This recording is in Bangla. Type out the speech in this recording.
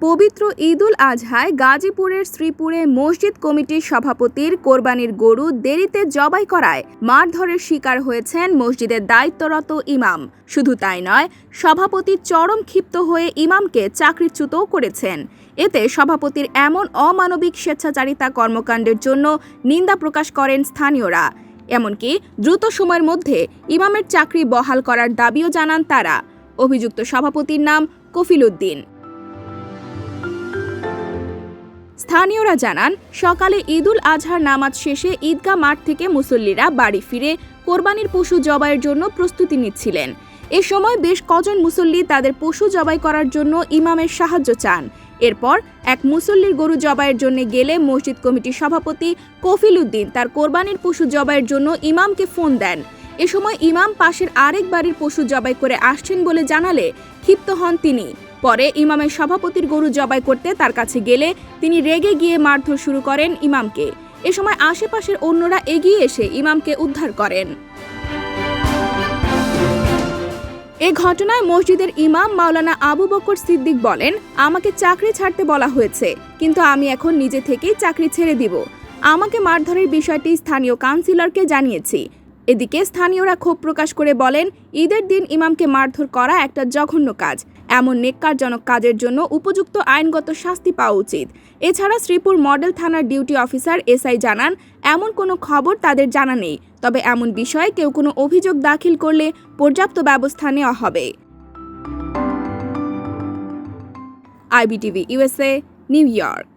পবিত্র ঈদুল আজহায় গাজীপুরের শ্রীপুরে মসজিদ কমিটির সভাপতির কোরবানির গরু দেরিতে জবাই করায় মারধরের শিকার হয়েছেন মসজিদের দায়িত্বরত ইমাম। শুধু তাই নয়, সভাপতি চরম ক্ষিপ্ত হয়ে ইমামকে চাকরিচ্যুতও করেছেন। এতে সভাপতির এমন অমানবিক স্বেচ্ছাচারিতা কর্মকাণ্ডের জন্য নিন্দা প্রকাশ করেন স্থানীয়রা। এমনকি দ্রুত সময়ের মধ্যে ইমামের চাকরি বহাল করার দাবিও জানান তারা। অভিযুক্ত সভাপতির নাম কফিল উদ্দিন। স্থানীয়রা জানান, সকালে ঈদুল আজহার নামাজ শেষে ঈদগাহ মাঠ থেকে মুসল্লিরা বাড়ি ফিরে কোরবানির পশু জবাইয়ের জন্য প্রস্তুতি নিচ্ছিলেন। এ সময় বেশ কজন মুসল্লি তাদের পশু জবাই করার জন্য ইমামের সাহায্য চান। এরপর এক মুসল্লির গরু জবাইয়ের জন্য গেলে মসজিদ কমিটির সভাপতি কফিল উদ্দিন তার কোরবানির পশু জবাইয়ের জন্য ইমামকে ফোন দেন। এ সময় ইমাম পাশের আরেক বাড়ির পশু জবাই করে আসছেন বলে জানালে ক্ষিপ্ত হন তিনি। পরে ইমামের সভাপতির গরু জবাই করতে তার কাছে গেলে তিনি রেগে গিয়ে মারধর শুরু করেন ইমামকে। এ সময় আশেপাশের অন্যরা এগিয়ে এসে ইমামকে উদ্ধার করেন। এ ঘটনায় মসজিদের ইমাম মাওলানা আবু বকর সিদ্দিক বলেন, আমাকে চাকরি ছাড়তে বলা হয়েছে, কিন্তু আমি এখন নিজে থেকেই চাকরি ছেড়ে দিব। আমাকে মারধরের বিষয়টি স্থানীয় কাউন্সিলরকে জানিয়েছি। এদিকে স্থানীয়রা ক্ষোভ প্রকাশ করে বলেন, ঈদের দিন ইমামকে মারধর করা একটা জঘন্য কাজ। এমন নেককারজনক কাজের জন্য উপযুক্ত আইনগত শাস্তি পাওয়া উচিত। এছাড়া শ্রীপুর মডেল থানার ডিউটি অফিসার এসআই জানান, এমন কোনো খবর তাদের জানা নেই। তবে এমন বিষয়ে কেউ কোনো অভিযোগ দাখিল করলে পর্যাপ্ত ব্যবস্থা নেওয়া হবে। IBTV USA New York.